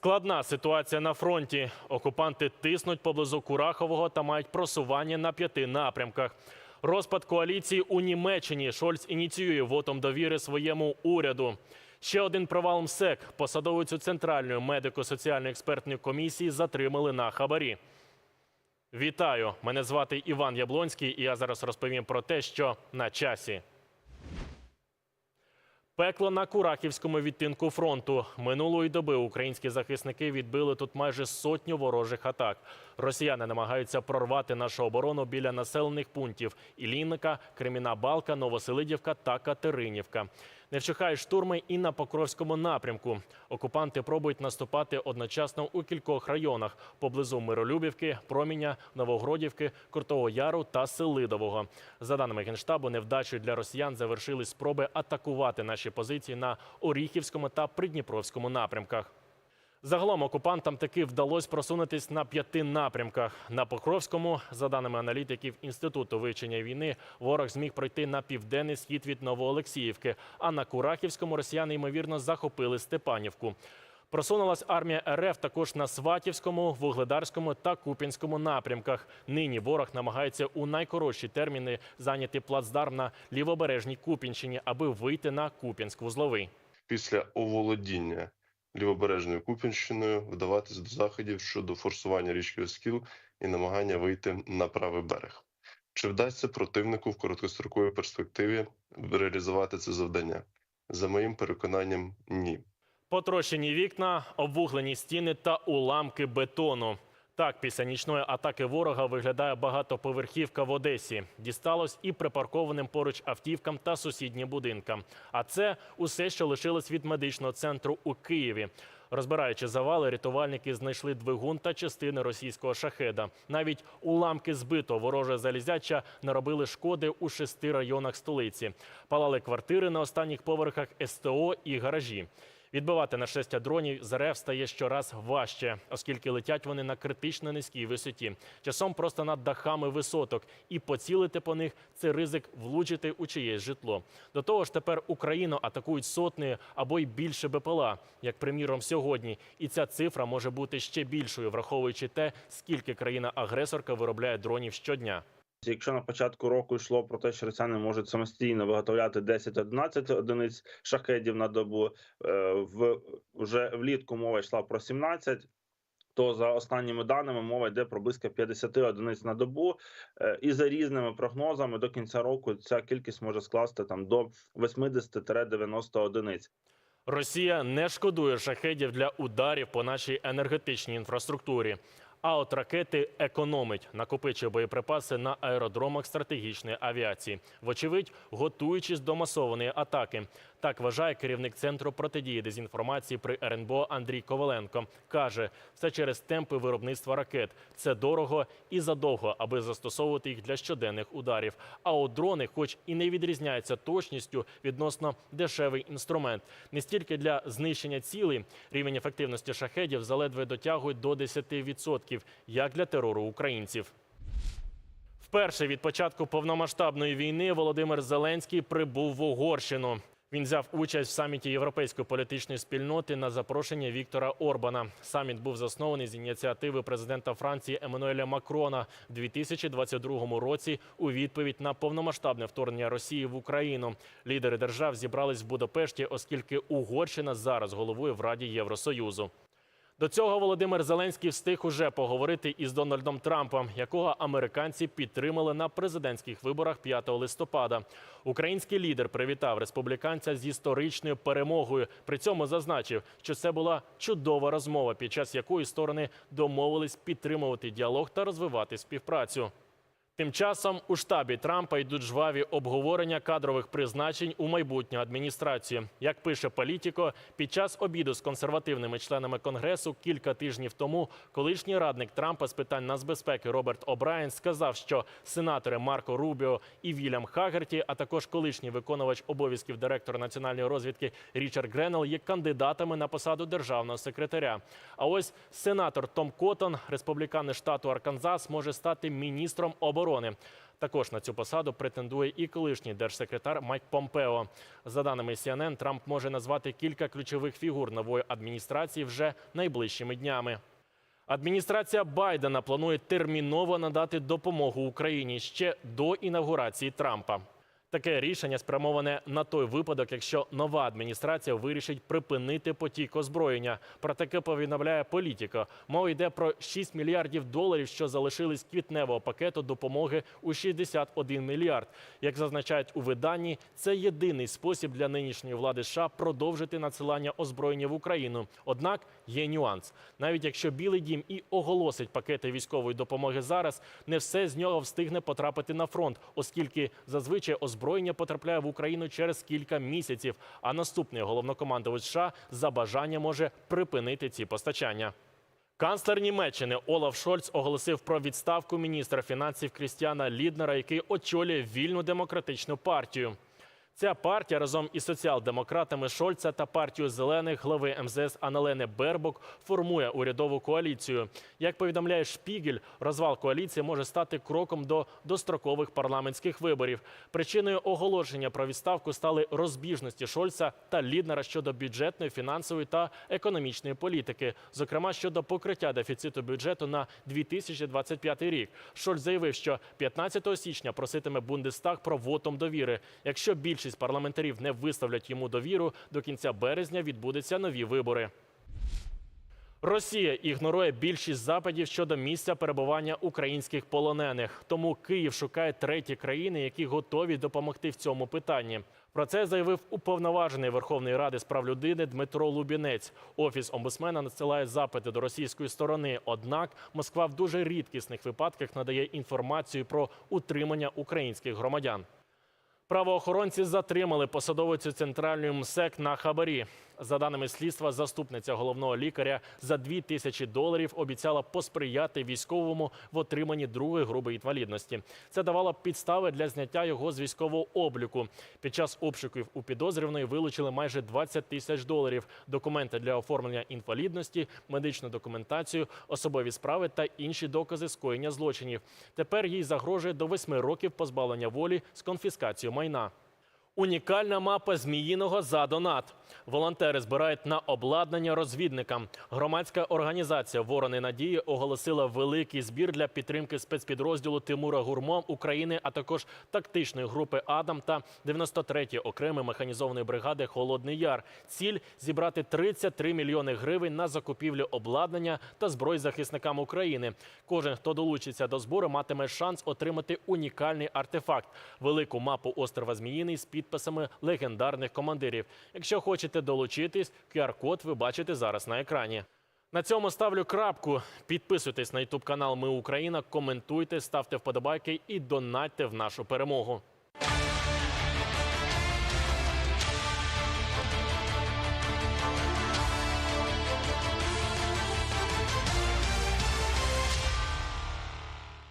Складна ситуація на фронті. Окупанти тиснуть поблизу Курахового та мають просування на п'яти напрямках. Розпад коаліції у Німеччині Шольц ініціює вотом довіри своєму уряду. Ще один провал МСЕК. Посадовицю Центральної медико-соціальної експертної комісії затримали на хабарі. Вітаю! Мене звати Іван Яблонський, і я зараз розповім про те, що на часі. Пекло на Курахівському відтинку фронту. Минулої доби українські захисники відбили тут майже сотню ворожих атак. Росіяни намагаються прорвати нашу оборону біля населених пунктів Ілінника, Креміна Балка, Новоселидівка та Катеринівка. Не вщухають штурми і на Покровському напрямку. Окупанти пробують наступати одночасно у кількох районах поблизу Миролюбівки, Проміння, Новогродівки, Крутого Яру та Селидового. За даними генштабу, невдачею для росіян завершили спроби атакувати наші позиції на Оріхівському та Придніпровському напрямках. Загалом окупантам таки вдалося просунутись на п'яти напрямках. На Покровському, за даними аналітиків Інституту вивчення війни, ворог зміг пройти на південний схід від Новоолексіївки. А на Курахівському росіяни ймовірно захопили Степанівку. Просунулась армія РФ також на Сватівському, Вугледарському та Купінському напрямках. Нині ворог намагається у найкоротші терміни зайняти плацдарм на лівобережній Купінщині, аби вийти на Купінськ-Вузловий. після оволодіння лівобережною Купінщиною вдаватись до заходів щодо форсування річки Оскіл і намагання вийти на правий берег. Чи вдасться противнику в короткостроковій перспективі реалізувати це завдання? За моїм переконанням, ні. Потрощені вікна, обвуглені стіни та уламки бетону. Так, після нічної атаки ворога виглядає багатоповерхівка в Одесі. Дісталось і припаркованим поруч автівкам та сусіднім будинкам. А це усе, що лишилось від медичного центру у Києві. Розбираючи завали, рятувальники знайшли двигун та частини російського шахеда. Навіть уламки збитого ворожого залізяча наробили шкоди у шести районах столиці. Палали квартири на останніх поверхах СТО і гаражі. Відбивати нашестя дронів з РФ стає щораз важче, оскільки летять вони на критично низькій висоті, часом просто над дахами висоток, і поцілити по них це ризик влучити у чиєсь житло. До того ж, тепер Україну атакують сотні або й більше БПЛА, як приміром сьогодні. І ця цифра може бути ще більшою, враховуючи те, скільки країна-агресорка виробляє дронів щодня. Якщо на початку року йшло про те, що росіяни можуть самостійно виготовляти 10-11 одиниць шахедів на добу, е, в вже влітку мова йшла про 17, то за останніми даними мова йде про близько 50 одиниць на добу. Е, І за різними прогнозами до кінця року ця кількість може скласти там до 80-90 одиниць. Росія не шкодує шахедів для ударів по нашій енергетичній інфраструктурі. А от ракети економить, накопичує боєприпаси на аеродромах стратегічної авіації, вочевидь, готуючись до масованої атаки. Так вважає керівник центру протидії дезінформації при РНБО Андрій Коваленко. каже, все через темпи виробництва ракет. Це дорого і задовго, аби застосовувати їх для щоденних ударів. А от дрони, хоч і не відрізняються точністю відносно дешевий інструмент, не стільки для знищення цілей, рівень ефективності шахедів заледве дотягують до 10%, як для терору українців. Вперше від початку повномасштабної війни Володимир Зеленський прибув в Угорщину. Він взяв участь в саміті європейської політичної спільноти на запрошення Віктора Орбана. Саміт був заснований з ініціативи президента Франції Еммануеля Макрона в 2022 році у відповідь на повномасштабне вторгнення Росії в Україну. Лідери держав зібрались в Будапешті, оскільки Угорщина зараз головує в Раді Євросоюзу. До цього Володимир Зеленський встиг уже поговорити із Дональдом Трампом, якого американці підтримали на президентських виборах 5 листопада. Український лідер привітав республіканця з історичною перемогою. При цьому зазначив, що це була чудова розмова, під час якої сторони домовились підтримувати діалог та розвивати співпрацю. Тим часом у штабі Трампа йдуть жваві обговорення кадрових призначень у майбутню адміністрацію. Як пише Політіко, під час обіду з консервативними членами конгресу кілька тижнів тому колишній радник Трампа з питань нацбезпеки Роберт О'Брайен сказав, що сенатори Марко Рубіо і Вільям Хагерті, а також колишній виконувач обов'язків директора національної розвідки Річард Гренел є кандидатами на посаду державного секретаря. А ось сенатор Том Коттон, республіканець штату Арканзас, може стати міністром оборони. Також на цю посаду претендує і колишній держсекретар Майк Помпео. За даними CNN, Трамп може назвати кілька ключових фігур нової адміністрації вже найближчими днями. Адміністрація Байдена планує терміново надати допомогу Україні ще до інавгурації Трампа. Таке рішення спрямоване на той випадок, якщо нова адміністрація вирішить припинити потік озброєння. Про таке повідомляє політика. Мова йде про 6 мільярдів доларів, що залишились квітневого пакету допомоги у 61 мільярд. Як зазначають у виданні, це єдиний спосіб для нинішньої влади США продовжити надсилання озброєння в Україну. Однак є нюанс. Навіть якщо Білий Дім і оголосить пакети військової допомоги зараз, не все з нього встигне потрапити на фронт, оскільки зазвичай озброєння потрапляє в Україну через кілька місяців. А наступний головнокомандувач США за бажання може припинити ці постачання. Канцлер Німеччини Олаф Шольц оголосив про відставку міністра фінансів Крістіана Ліднера, який очолює вільну демократичну партію. Ця партія разом із соціал-демократами Шольца та партією зелених глави МЗС Аналени Бербок формує урядову коаліцію. Як повідомляє Шпігель, розвал коаліції може стати кроком до дострокових парламентських виборів. Причиною оголошення про відставку стали розбіжності Шольца та Ліднера щодо бюджетної, фінансової та економічної політики, зокрема щодо покриття дефіциту бюджету на 2025 рік. Шольц заявив, що 15 січня проситиме Бундестаг про вотом довіри. Якщо більшість парламентарів не виставлять йому довіру, до кінця березня відбудуться нові вибори. Росія ігнорує більшість запитів щодо місця перебування українських полонених. Тому Київ шукає треті країни, які готові допомогти в цьому питанні. Про це заявив уповноважений Верховної Ради з прав людини Дмитро Лубінець. Офіс омбудсмена надсилає запити до російської сторони. Однак Москва в дуже рідкісних випадках надає інформацію про утримання українських громадян. Правоохоронці затримали посадовицю центральної МСЕК на хабарі. За даними слідства, заступниця головного лікаря за 2 тисячі доларів обіцяла посприяти військовому в отриманні другої групи інвалідності. Це давало підстави для зняття його з військового обліку. Під час обшуків у підозрюваної вилучили майже 20 тисяч доларів, документи для оформлення інвалідності, медичну документацію, особові справи та інші докази скоєння злочинів. Тепер їй загрожує до 8 років позбавлення волі з конфіскацією майна. Унікальна мапа Зміїного за донат. Волонтери збирають на обладнання розвідникам. Громадська організація Ворони Надії оголосила великий збір для підтримки спецпідрозділу Тимура Гурмо України, а також тактичної групи Адам та 93-ї окремої механізованої бригади Холодний Яр. Ціль зібрати 33 мільйони гривень на закупівлю обладнання та зброї захисникам України. Кожен, хто долучиться до збору, матиме шанс отримати унікальний артефакт велику мапу острова Зміїний з підписами легендарних командирів. Якщо хочете долучитись, QR-код ви бачите зараз на екрані. На цьому ставлю крапку. Підписуйтесь на YouTube канал Ми Україна, коментуйте, ставте вподобайки і донатьте в нашу перемогу.